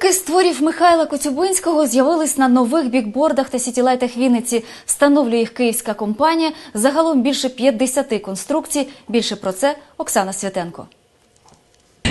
Уривки з творів Михайла Коцюбинського з'явились на нових бікбордах та сітілайтах Вінниці. Встановлює їх київська компанія. Загалом більше 50 конструкцій. Більше про це Оксана Святенко.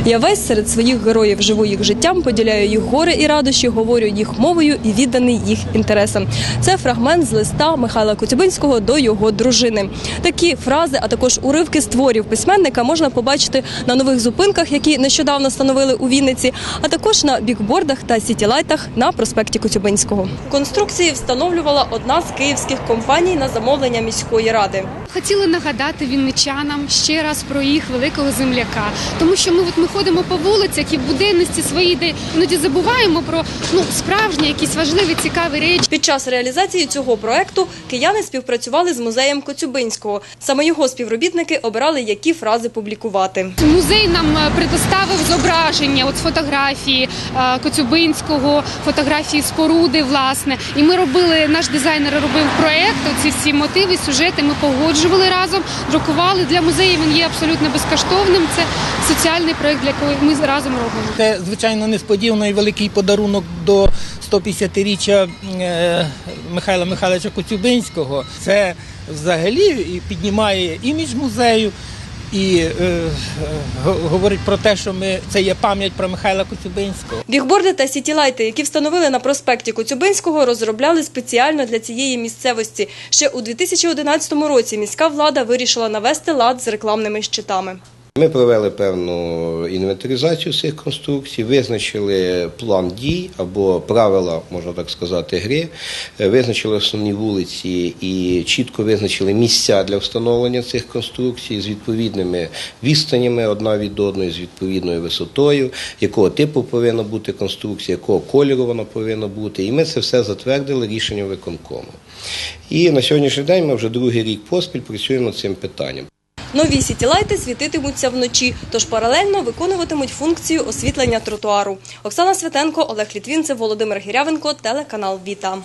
Я весь серед своїх героїв живу їх життям, поділяю їх горе і радощі, говорю їх мовою і відданий їх інтересам. Це фрагмент з листа Михайла Коцюбинського до його дружини. Такі фрази, а також уривки з творів письменника можна побачити на нових зупинках, які нещодавно встановили у Вінниці, а також на бікбордах та сітілайтах на проспекті Коцюбинського. Конструкції встановлювала одна з київських компаній на замовлення міської ради. Хотіли нагадати вінничанам ще раз про їх великого земляка, тому що ми от ми ходимо по вулицях і в буденності своїй де іноді забуваємо про ну справжні якісь важливі цікаві речі. Під час реалізації цього проекту кияни співпрацювали з музеєм Коцюбинського. Саме його співробітники обирали, які фрази публікувати. Музей нам е, предоставив зображення, от фотографії е, Коцюбинського, фотографії споруди, власне. І ми робили, наш дизайнер робив проект. Ці всі мотиви, сюжети ми погоджували разом, друкували для музею. Він є абсолютно безкоштовним. Це соціальний проект, для якого ми разом робимо. Це звичайно несподівано і великий подарунок до 150-річчя е, Михайла Михайловича Коцюбинського. Це взагалі піднімає імідж музею. І е, го- говорить про те, що ми це є пам'ять про Михайла Коцюбинського. Бігборди та сітілайти, які встановили на проспекті Коцюбинського, розробляли спеціально для цієї місцевості. Ще у 2011 році міська влада вирішила навести лад з рекламними щитами. Ми провели певну інвентаризацію цих конструкцій, визначили план дій або правила, можна так сказати, гри, е, визначили основні вулиці і чітко визначили місця для встановлення цих конструкцій з відповідними відстанями одна від одної, з відповідною висотою, якого типу повинна бути конструкція, якого кольору вона повинна бути. І ми це все затвердили рішенням виконкому. І на сьогоднішній день ми вже другий рік поспіль працюємо над цим питанням. Нові сітілайти світитимуться вночі, тож паралельно виконуватимуть функцію освітлення тротуару. Оксана Святенко, Олег Літвінцев, Володимир Гірявенко, телеканал Віта.